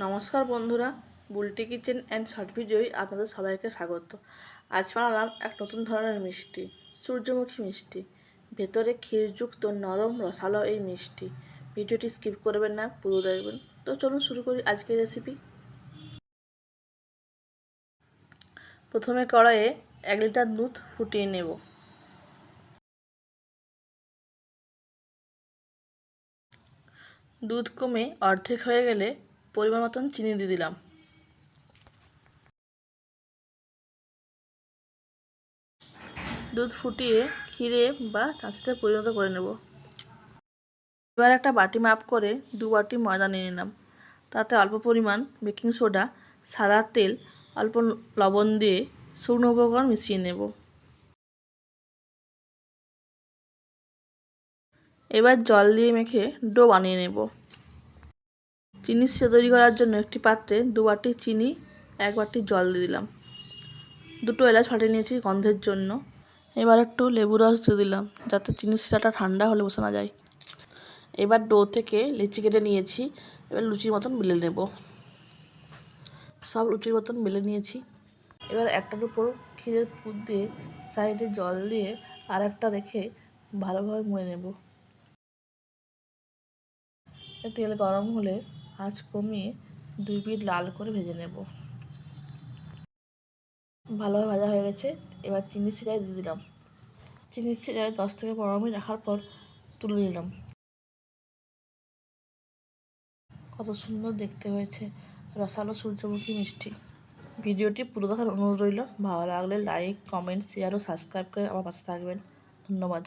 নমস্কার বন্ধুরা, Bulti kitchen and short ভিডিওয় আপনাদের সবাইকে স্বাগত। আজ বানালাম এক নতুন ধরনের মিষ্টি, সূর্যমুখী মিষ্টি। ভেতরে ক্ষীরযুক্ত নরম রসালো এই মিষ্টি। ভিডিওটি স্কিপ করবেন না, পুরো দেখবেন। তো চলুন শুরু করি আজকের রেসিপি। প্রথমে কড়াইয়ে এক লিটার দুধ ফুটিয়ে নেব। দুধ কমে অর্ধেক হয়ে গেলে পরিমাণ মতন চিনি দিয়ে দিলাম। দুধ ফুটিয়ে ক্ষীরে বা চাঁচিতে পরিণত করে নেব। এবার একটা বাটি মাপ করে দু বাটি ময়দা নিয়ে নিলাম। তাতে অল্প পরিমাণ বেকিং সোডা, সাদা তেল, অল্প লবণ দিয়ে শুকনো উপকরণ মিশিয়ে নেব। এবার জল দিয়ে মেখে ডো বানিয়ে নেব। চিনি তৈরি করার জন্য একটি পাত্রে দু বাটি চিনি, এক বাটি জল দিয়ে দিলাম। দুটো এলাচ ফাটিয়ে নিয়েছি গন্ধের জন্য। এবার একটু লেবু রস দিয়ে দিলাম, যাতে চিনি শিরাটা ঠান্ডা হলে বসানো যায়। এবার ডো থেকে লিচি কেটে নিয়েছি, এবার লুচির মতন বেলে নেব। সব লুচির মতন বেলে নিয়েছি। এবার একটার উপর ক্ষীরের পুর দিয়ে সাইডে জল দিয়ে আর একটা রেখে ভালোভাবে মুড়ে নেব। তেল গরম হলে আঁচ কমিয়ে দুই পিঠ লাল করে ভেজে নেব। ভালোভাবে ভাজা হয়ে গেছে। এবার চিনি সিরাই দিয়ে দিলাম। চিনি সিরাই দশ থেকে পনেরো মিনিট রাখার পর তুলে নিলাম। কত সুন্দর দেখতে হয়েছে। রসালো সূর্যমুখী মিষ্টি। ভিডিওটি পুরো দেখার অনুরোধ রইল। ভালো লাগলে লাইক কমেন্ট শেয়ার ও সাবস্ক্রাইব করে আমার পাশে থাকবেন। ধন্যবাদ।